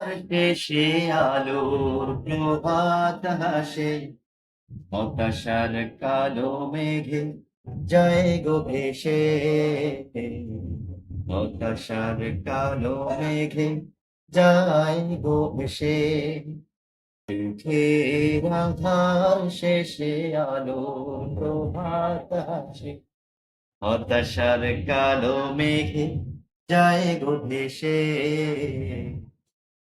দেশে আলোর প্রভাত হাসে হতাশার কালো মেঘে জয় গো ভেসে। হতাশার কালো মেঘে জয় গো ভেসে। সুখের আধার শেষে আলোর প্রভাত হাসে হতাশার কালো মেঘে জয় গো ভেসে।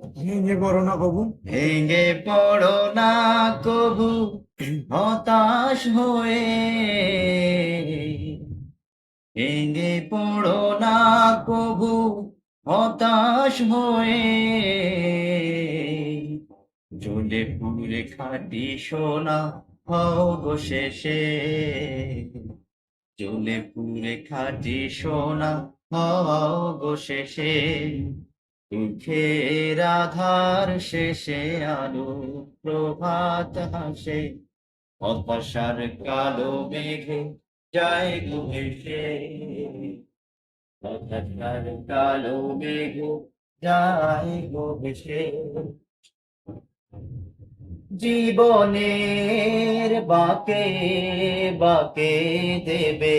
ভেঙে পড়ো না কবু। ভেঙে পড়ো না কবু, হতাশ হয়ে। ভেঙে পড়ো না কবু, হতাশ হয়ে। জ্বলে পুরে খাটি সোনা, হও গো শেষে। জ্বলে পুরে খাটি সোনা, হও গো শেষে। দুঃখের আধার শেষে আলো প্রভাত হাসে হতাশার কালো মেঘে যায় গো ভেসে হতাশার কালো মেঘে যায় গো জীবনের বাকে বাকে দেবে,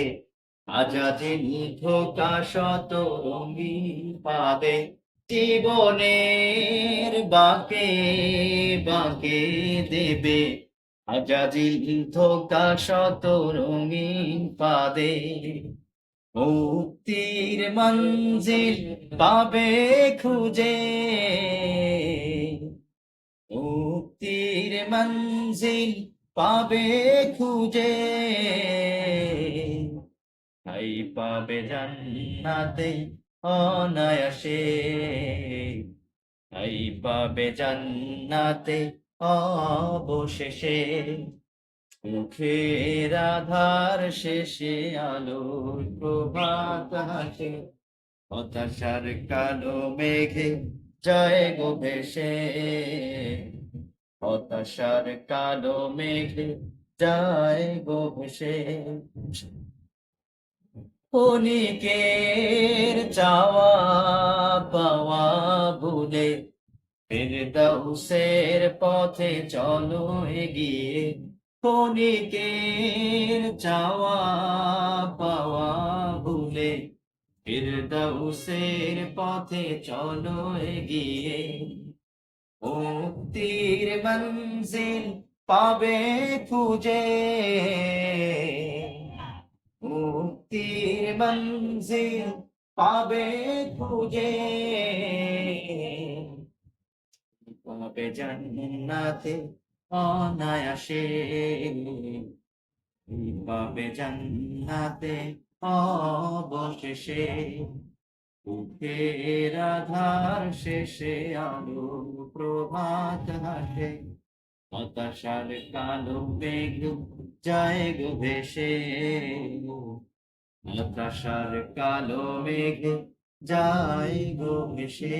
আজাদি ধোকা শত রঙিন পাবে। জীবনের বাকে বাকে দেবে। আজাদি ধোকা শত রঙিন পাদে। মুক্তির মঞ্জিল পাবে খুঁজে। মুক্তির মঞ্জিল পাবে খুঁজে। তাই পাবে জান্নাতে অনায়াসে। তাই পাবে জান্নাতে অবশেষে। মুখের আধার শেষে আলোর প্রভাত হাসে। হতাশার কালো মেঘে জয় গো ভেসে। হতাশার কালো মেঘে জয় গো ভেসে। ক্ষণিকের চাওয়া পাওয়া ভুলে ফেরদাউসের পথে চলো এগিয়ে। ক্ষণিকের চাওয়া পাওয়া ভুলে ফেরদাউসের পথে চলো এগিয়ে। মুক্তির মঞ্জিল পাবে খুঁজে। মুক্তির মঞ্জিল পাবে খুঁজে। পাবে জান্নাতে অনায়াসে। পাবে জান্নাতে অবশেষে। উঠের আধার শেষে আলো প্রভাত হাসে। হতাশার কালো মেঘ যায় গো ভেসে। হতাশার কালো মেঘ যাই গো ভেসে